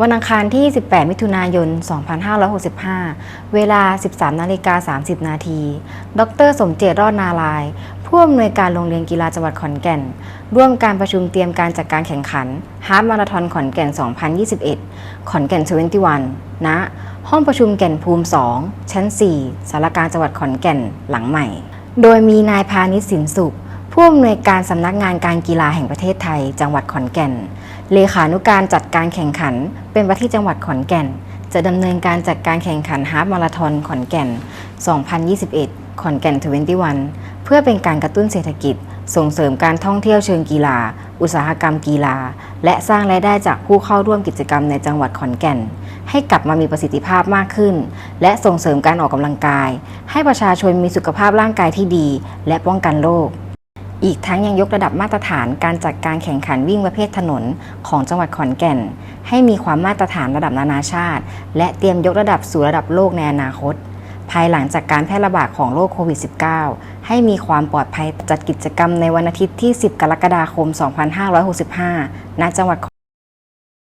วันอังคารที่ 18 มิถุนายน 2565 เวลา 13 นาฬิกา 30 นาที ดร สมเจตรอดนาราย ผู้อำนวยการโรงเรียนกีฬาจังหวัดขอนแก่น ร่วมการประชุมเตรียมการจัดการแข่งขันฮาร์ m มาราธอนขอนแก่น 2021 ขอนแก่น 21ณห้องประชุมแก่นภูมิ 2 ชั้น 4 สารกลารจังหวัดขอนแก่นหลังใหม่ โดยมีนายพานิชสินสุขผู้อำนวยการสำนักงานการกีฬาแห่งประเทศไทย จังหวัดขอนแก่น เลขานุการจัดการแข่งขัน เป็นประที่จังหวัดขอนแก่น จะดำเนินการจัดการแข่งขันฮาล์ฟมาราธอนขอนแก่น 2021 ขอนแก่น 21 เพื่อเป็นการกระตุ้นเศรษฐกิจ ส่งเสริมการท่องเที่ยวเชิงกีฬา อุตสาหกรรมกีฬา และสร้างรายได้จากผู้เข้าร่วมกิจกรรมในจังหวัดขอนแก่น ให้กลับมามีประสิทธิภาพมากขึ้น และส่งเสริมการออกกำลังกาย ให้ประชาชนมีสุขภาพร่างกายที่ดี และป้องกันโรค อีกทั้งยังยกระดับมาตรฐานการจัดการแข่งขันวิ่งประเภทถนนของจังหวัดขอนแก่น ให้มีความมาตรฐานระดับนานาชาติ และเตรียมยกระดับสู่ระดับโลกในอนาคต ภายหลังจากการแพร่ระบาดของโรคโควิด -19 ให้มีความปลอดภัยจัดกิจกรรมในวันอาทิตย์ที่ 10 กรกฎาคม 2565 ณ จังหวัดข